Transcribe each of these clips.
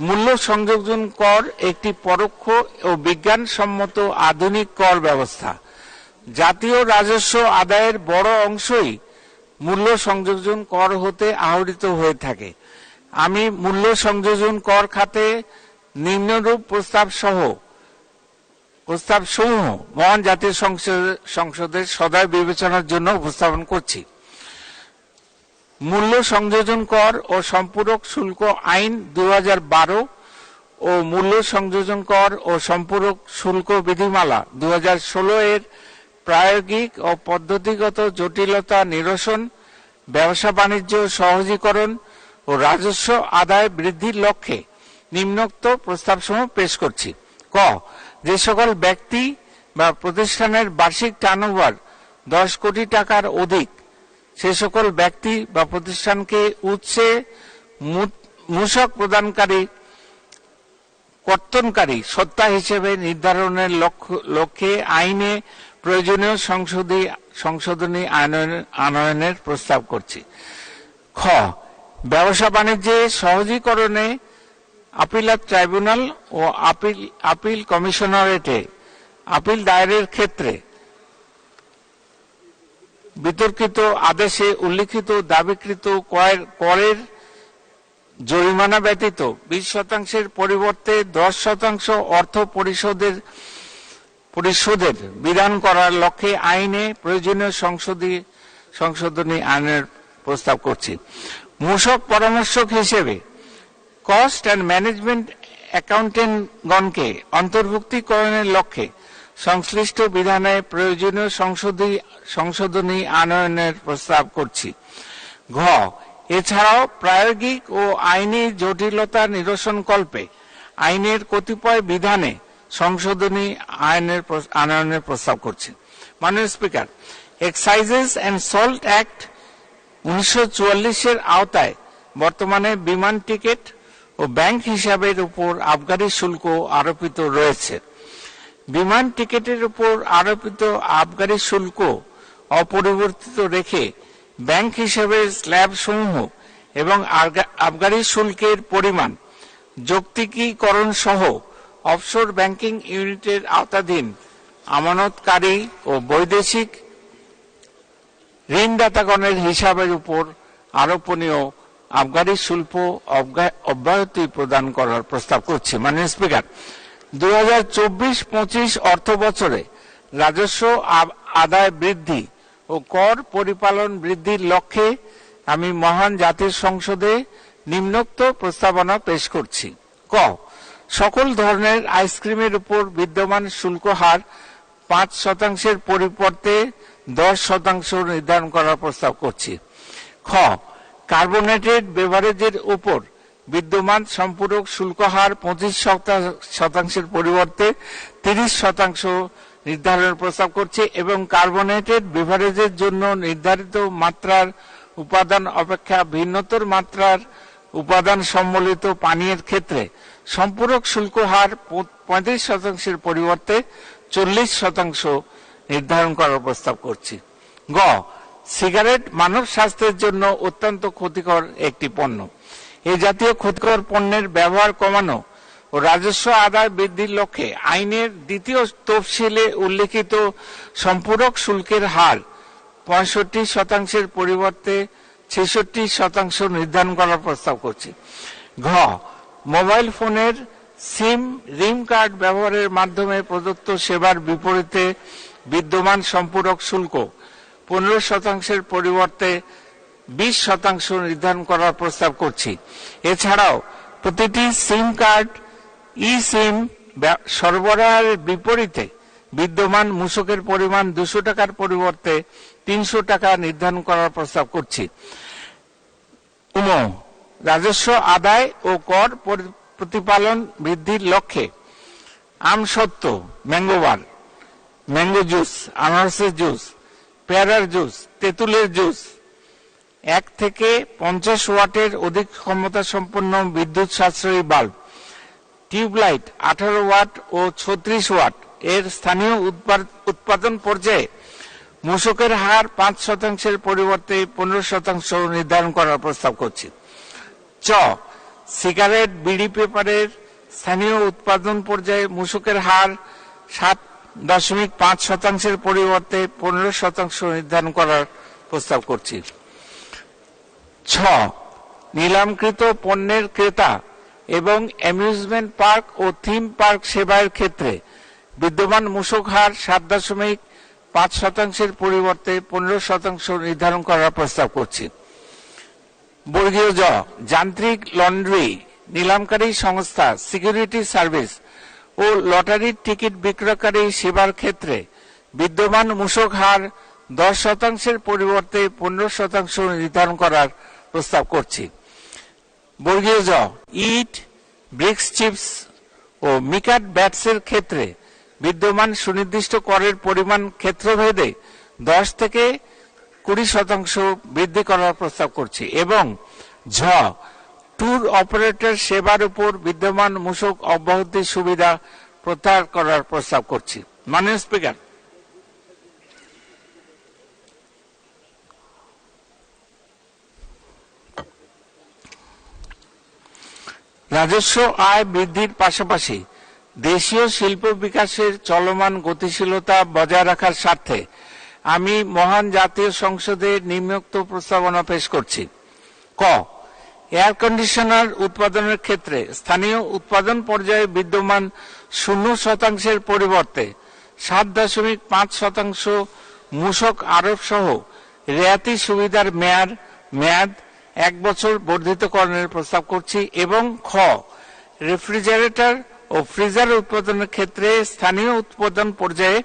মূল্য সংযোজন কর একটি পরোক্ষ ও বিজ্ঞানসম্মত আধুনিক কর ব্যবস্থা। জাতীয় রাজস্ব আদায়ের বড় অংশই মূল্য সংযোজন কর হতে আহরিত হয়ে থাকে। আমি মূল্য সংযোজন কর খাতে নিম্নরূপ প্রস্তাব সহ প্রস্তাব সমূহ মহান জাতীয় সংসদ- সংসদের সদয় বিবেচনার জন্য উপস্থাপন করছি। মূল্য সংযোজন কর ও সম্পূরক শুল্ক আইন দু হাজার বারো ও মূল্য সংযোজন কর ও সম্পূরক শুল্ক বিধিমালা দু হাজার ষোলো এর প্রায়োগিক ও পদ্ধতিগত জটিলতা নিরসন, ব্যবসা বাণিজ্য সহজীকরণ ও রাজস্ব আদায় বৃদ্ধির লক্ষ্যে নিম্নোক্ত প্রস্তাবসমূহ পেশ করছি। ক, যে সকল ব্যক্তি বা প্রতিষ্ঠানের বার্ষিক টার্নওভার দশ কোটি টাকার অধিক সে সকল ব্যক্তি বা প্রতিষ্ঠানকে উৎসে মু- মূসক প্রদানকারী, কর্তনকারী সত্তা হিসেবে নির্ধারণের লক্ষ্য- আইনে প্রয়োজনীয় সংশোধী, সংশোধনী আইনের- আনয়নের প্রস্তাব করছি। খ, ব্যবসা বাণিজ্যে সহজীকরণে আপিলাত ট্রাইব্যুনাল ও আপিল আপিল কমিশনারেটে আপিল দায়েরের ক্ষেত্রে বিতর্কিত আদেশে উল্লিখিত, দাবিকৃত করের জরিমানা ব্যতীত বিশ শতাংশের পরিবর্তে দশ শতাংশ অর্থ পরিশোধের পরিশোধের বিধান করার লক্ষ্যে আইনে প্রয়োজনীয় সংশোধী, সংশোধনী আইনের প্রস্তাব করছি। মূসক পরামর্শক হিসেবে কস্ট অ্যান্ড ম্যানেজমেন্ট অ্যাকাউন্টেন্টগণকে অন্তর্ভুক্তিকরণের লক্ষ্যে সংশ্লিষ্ট বিধানে প্রয়োজনীয় সংশোধনী সংশোধনী আনয়নের প্রস্তাব করছি। ঘ, এছাড়াও প্রায়োগিক ও আইনি জটিলতা নিরসন কল্পে আইনের কতিপয় বিধানে সংশোধনী আইনের আনয়নের প্রস্তাব করছি। মাননীয় speaker, excises and salt act উনিশশো চুয়াল্লিশের আওতায় বর্তমানে বিমান টিকিট ও ব্যাংক হিসাবের উপর আবগারি শুল্ক আরোপিত রয়েছে। বিমান টিকিটের উপর আরোপিত আবগারি শুল্ক অপরিবর্তিত রেখে ব্যাংক হিসাবে স্ল্যাব সমূহ এবং আবগারি শুল্কের পরিমাণ যৌক্তিকীকরণ সহ অফশোর ব্যাংকিং ইউনিটের আওতাধীন আমানতকারী ও বৈদেশিক ঋণদাতাগণের হিসাবের উপর আরোপনীয় আবগারি শুল্ক অব্যাহতি প্রদান করার প্রস্তাব করছে। মাননীয় স্পিকার দু হাজার চব্বিশ পঁচিশ অর্থ বছরে রাজস্ব আদায় বৃদ্ধি ও কর পরিপালন বৃদ্ধির লক্ষ্যে আমি মহান জাতির সংসদে নিম্নোক্ত প্রস্তাবনা পেশ করছি। ক। সকল ধরনের আইসক্রিমের উপর বিদ্যমান শুল্ক হার পাঁচ শতাংশের পরিবর্তে দশ শতাংশ নির্ধারণ করার প্রস্তাব করছি। খ। কার্বোনেটেড বেভারেজের উপর বিদ্যমান সম্পূরক শুল্ক হার পঁচিশ শতাংশের পরিবর্তে তিরিশ শতাংশ নির্ধারণের প্রস্তাব করছে এবং কার্বোনেটেড বেভারেজের জন্য নির্ধারিত মাত্রার উপাদান অপেক্ষা ভিন্নতর মাত্রার উপাদান সম্বলিত পানীয়ের ক্ষেত্রে সম্পূরক শুল্ক হার পঁয়ত্রিশ শতাংশের পরিবর্তে চল্লিশ শতাংশ নির্ধারণ করার প্রস্তাব করছি। গ, সিগারেট মানব স্বাস্থ্যের জন্য অত্যন্ত ক্ষতিকর একটি পণ্য। এই জাতীয় ক্ষতিকর পণ্যের ব্যবহার কমানো ও রাজস্ব আদায় বৃদ্ধির লক্ষ্যে আইনের দ্বিতীয় তফসিলে উল্লেখিত সম্পূরক শুল্কের হার পঁয়ষট্টি শতাংশের পরিবর্তে ছেষট্টি শতাংশ নির্ধারণ করার প্রস্তাব করছি। ঘ, মোবাইল ফোনের সিম, রিম কার্ড ব্যবহারের মাধ্যমে প্রদত্ত সেবার বিপরীতে বিদ্যমান সম্পূরক শুল্ক পনেরো শতাংশের পরিবর্তে বিশ শতাংশ নির্ধারণ করার প্রস্তাব করছি। এছাড়াও, প্রতিটি সিম কার্ড ই সিম সরবরাহের বিপরীতে বিদ্যমান মূসকের পরিমাণ দুশো টাকার পরিবর্তে তিনশো টাকা নির্ধারণ করার প্রস্তাব করছি। উম, রাজস্ব আদায় ও কর প্রতিপালন বৃদ্ধির লক্ষ্যে আমসত্ত্ব ম্যাঙ্গোবার ম্যাঙ্গো জুস, আনারসের জুস, পেয়ারার জুস, তেঁতুলের জুস এক থেকে পঞ্চাশ ওয়াটের অধিক ক্ষমতা সম্পন্ন বিদ্যুৎ সাশ্রয়ী বাল্ব। টিউবলাইট আঠারো ওয়াট ও ছত্রিশ ওয়াট। এর স্থানীয় উৎপাদ- উৎপাদন পর্যায়ে মূসকের হার পাঁচ শতাংশের পরিবর্তে পনেরো শতাংশ নির্ধারণ করার প্রস্তাব করছি। চ, সিগারেট বিড়ি পেপারের স্থানীয় উৎপাদন পর্যায়ে মূসকের হার সাত দশমিক পাঁচ শতাংশের পরিবর্তে পনেরো শতাংশ নির্ধারণ করার প্রস্তাব করছি। ছ, নিলামকৃত পণ্যের ক্রেতা এবং অ্যামিউজমেন্ট পার্ক ও থিম পার্ক সেবায়ের ক্ষেত্রে বিদ্যমান মূসক হার সাত দশমিক পাঁচ শতাংশের পরিবর্তে পনেরো শতাংশ নির্ধারণ করার প্রস্তাব করছি। বর্গীয় জ, যান্ত্রিক লন্ড্রি, নিলামকারী সংস্থা, সিকিউরিটি সার্ভিস ও লটারির টিকিট বিক্রয়কারী সেবার ক্ষেত্রে বিদ্যমান মূসক হার দশ শতাংশের পরিবর্তে পনেরো শতাংশ নির্ধারণ করার প্রস্তাব করছি। বর্গীয় জ, ইট, ব্রিক্স চিপস ও মিকাট ব্যাটসের ক্ষেত্রে বিদ্যমান সুনির্দিষ্ট করের পরিমাণ ক্ষেত্রভেদে দশ থেকে কুড়ি শতাংশ বৃদ্ধি করার প্রস্তাব করছি এবং ঝ, ট্যুর অপারেটর সেবার উপর বিদ্যমান মূসক অব্যাহতি সুবিধা প্রত্যাহার করার প্রস্তাব করছি। মাননীয় স্পিকার রাজস্ব আয় বৃদ্ধির পাশাপাশি দেশীয় শিল্প বিকাশের চলমান গতিশীলতা বজায় রাখার স্বার্থে আমি মহান জাতীয় সংসদে নিম্নোক্ত প্রস্তাবনা পেশ করছি। ক এয়ার কন্ডিশনার উৎপাদনের ক্ষেত্রে স্থানীয় উৎপাদন পর্যায়ে বিদ্যমান শূন্য শতাংশের পরিবর্তে সাত দশমিক পাঁচ শতাংশ মূসক আরোপ সহ রেয়াতি সুবিধার মেয়াদ মেয়াদ এক বছর বর্ধিতকরণের প্রস্তাব করছি এবং খ, রেফ্রিজারেটর ও ফ্রিজার উৎপাদনের ক্ষেত্রে স্থানীয় উৎপাদন পর্যায়ে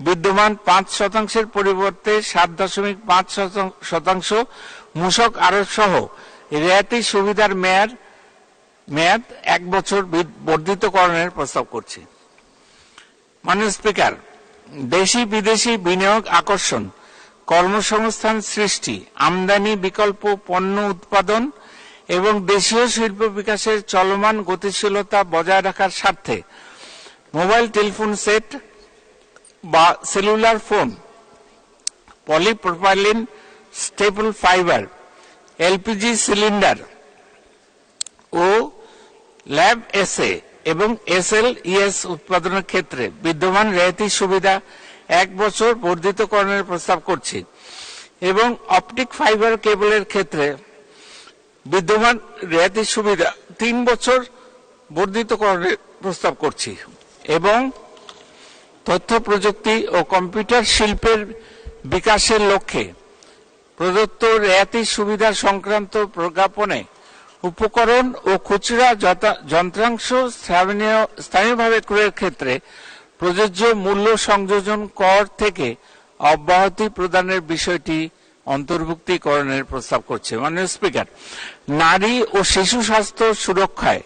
বিদ্যমান পাঁচ শতাংশের পরিবর্তে সাত দশমিক পাঁচ শতাংশ মূসক আরোপ সহ রেয়াতি সুবিধার মেয়াদ মেয়াদ এক বছর বর্ধিতকরণের প্রস্তাব করছি। মাননীয় স্পিকার দেশি বিদেশি বিনিয়োগ আকর্ষণ কর্মসংস্থান সৃষ্টি, আমদানি, বিকল্প পণ্য উৎপাদন এবং দেশীয় শিল্প বিকাশের চলমান গতিশীলতা বজায় রাখার স্বার্থে মোবাইল টেলিফোন সেট বা cellular phone, polypropylene staple fibre, LPG cylinder ও ল্যাব এসএ এবং এসএল ইএস উৎপাদনের ক্ষেত্রে বিদ্যমান রেয়াতি সুবিধা এক বছর বর্ধিতকরণের প্রস্তাব করছি। এবং অপটিক ফাইবার কেবলের ক্ষেত্রে বিদ্যমান রেয়াতি সুবিধা তিন বছর বর্ধিতকরণের প্রস্তাব করছি। এবং তথ্য প্রযুক্তি ও কম্পিউটার শিল্পের বিকাশের লক্ষ্যে প্রদত্ত রেয়াতি সুবিধা সংক্রান্ত প্রজ্ঞাপনে উপকরণ ও খুচরা যন্ত্রাংশ স্থানীয়ভাবে ক্রয়ের ক্ষেত্রে প্রযোজ্য মূল্য সংযোজন কর থেকে অব্যাহতি প্রদানের বিষয়টি অন্তর্ভুক্তিকরণের প্রস্তাব করছে মাননীয় স্পিকার। নারী ও শিশু স্বাস্থ্য সুরক্ষায়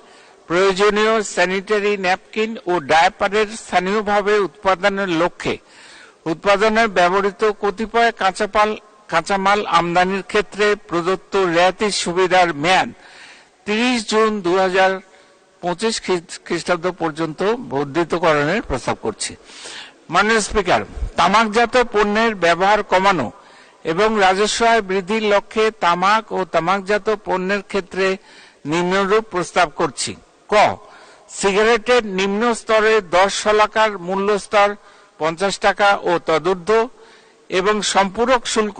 প্রয়োজনীয় স্যানিটারি ন্যাপকিন ও ডায়াপারের স্থানীয়ভাবে উৎপাদনের লক্ষ্যে উৎপাদনে ব্যবহৃত কতিপয় কাঁচাপাল, কাঁচামাল আমদানির ক্ষেত্রে প্রদত্ত রেয়াতি সুবিধার মেয়াদ তিরিশ জুন দু হাজার পঁচিশ খ্রিস্টাব্দ পর্যন্ত বর্ধিতকরণের প্রস্তাব করছি। মাননীয় স্পিকার, তামাকজাত পণ্যের ব্যবহার কমানো এবং রাজস্ব আয় বৃদ্ধির লক্ষ্যে তামাক ও তামাকজাত পণ্যের ক্ষেত্রে নিম্নরূপ প্রস্তাব করছি। ক, সিগারেটের নিম্ন স্তরে দশ শলাকার মূল্য স্তর, পঞ্চাশ টাকা ও তদূর্ধ্ব এবং সম্পূরক শুল্ক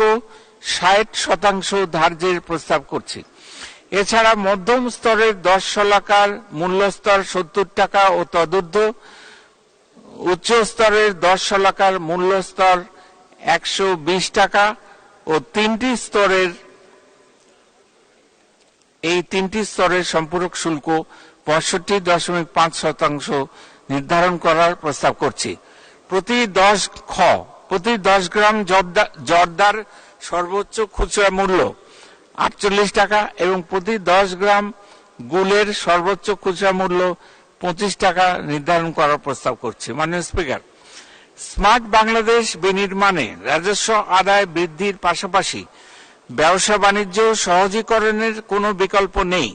ষাট শতাংশ ধার্যের প্রস্তাব করছি। এছাড়া মধ্যম স্তরের দশ শলাকার মূল্য স্তর সত্তর টাকা ও তদূর্ধ্ব উচ্চ স্তরের দশ শলাকার মূল্য স্তর একশো বিশ টাকা ও তিনটি স্তরের এই তিনটি স্তরের সম্পূরক শুল্ক পঁয়ষট্টি দশমিক পাঁচ শতাংশ নির্ধারণ করার প্রস্তাব করছি। প্রতি দশ খ, প্রতি দশ গ্রাম জর্দার সর্বোচ্চ খুচরা মূল্য আটচল্লিশ টাকা এবং প্রতি দশ গ্রাম গুলের সর্বোচ্চ খুচরা মূল্য পঁচিশ টাকা নির্ধারণ করার প্রস্তাব করছে। মাননীয় স্পিকার, স্মার্ট বাংলাদেশ বিনির্মাণে রাজস্ব আদায় বৃদ্ধির পাশাপাশি ব্যবসা বাণিজ্য সহজীকরণের কোনো বিকল্প নেই।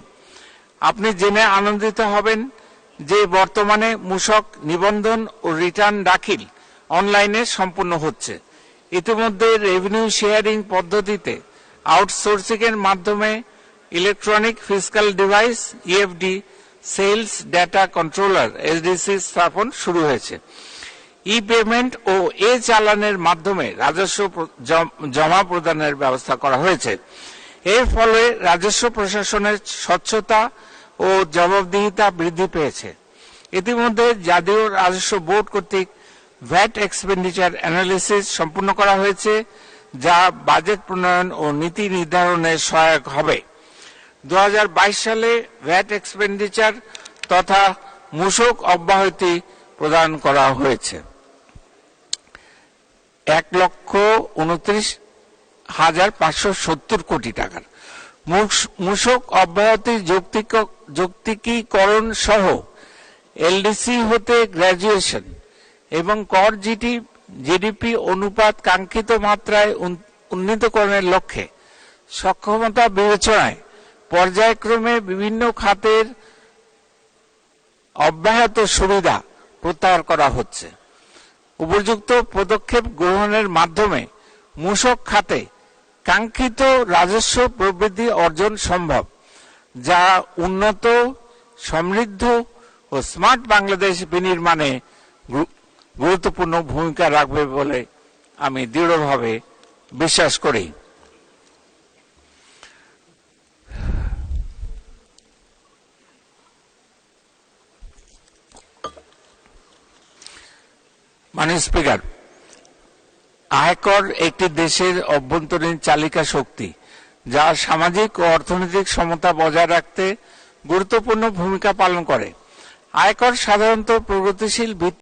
আপনি জেনে আনন্দিত হবেন যে বর্তমানে মূসক, নিবন্ধন ও রিটার্ন দাখিল অনলাইনে সম্পূর্ণ হচ্ছে। ইতিমধ্যে রেভিনিউ শেয়ারিং পদ্ধতিতে আউটসোর্সিং এর মাধ্যমে electronic physical device EFD sales, data controller SDC স্থাপন শুরু হয়েছে। ই পেমেন্ট ও এ চালানের মাধ্যমে রাজস্ব জমা প্রদানের ব্যবস্থা করা হয়েছে। এর ফলে রাজস্ব প্রশাসনের স্বচ্ছতা ও জবাবদিহিতা বৃদ্ধি পেয়েছে। ইতিমধ্যে জাতীয় রাজস্ব বোর্ড কর্তৃক ভ্যাট এক্সপেন্ডিচার অ্যানালিসিস সম্পূর্ণ করা হয়েছে। যা বাজেট প্রণয়ন ও নীতি নির্ধারণে সহায়ক হবে। দু হাজার বাইশ সালে ভ্যাট এক্সপেন্ডিচার তথা মূসক অব্যাহতি প্রদান করা হয়েছে। এক লক্ষ উনত্রিশ হাজার পাঁচশো সত্তর কোটি টাকার। মূসক অব্যাহতি যৌক্তিক- যৌক্তিকীকরণ সহ এলডিসি হতে গ্র্যাজুয়েশন এবং কর জিটি জিডিপি অনুপাত কাঙ্ক্ষিত মাত্রায় উন্নীতকরণের লক্ষ্যে সক্ষমতা বিবেচনায় পর্যায়ক্রমে বিভিন্ন খাতের অব্যাহত সুবিধা প্রত্যাহার করা হচ্ছে। উপযুক্ত পদক্ষেপ গ্রহণের মাধ্যমে মূসক খাতে কাঙ্ক্ষিত রাজস্ব প্রবৃদ্ধি অর্জন সম্ভব, যা উন্নত, সমৃদ্ধ ও স্মার্ট বাংলাদেশ বিনির্মাণে গুরুত্বপূর্ণ ভূমিকা রাখবে বলে আমি দৃঢ়ভাবে বিশ্বাস করি। মানে স্পিকার, আয়কর একটি দেশের অভ্যন্তরীণ চালিকা শক্তি, যা সামাজিক ও অর্থনৈতিক সমতা বজায় রাখতে গুরুত্বপূর্ণ ভূমিকা পালন করে। আয়কর সাধারণত প্রগতিশীল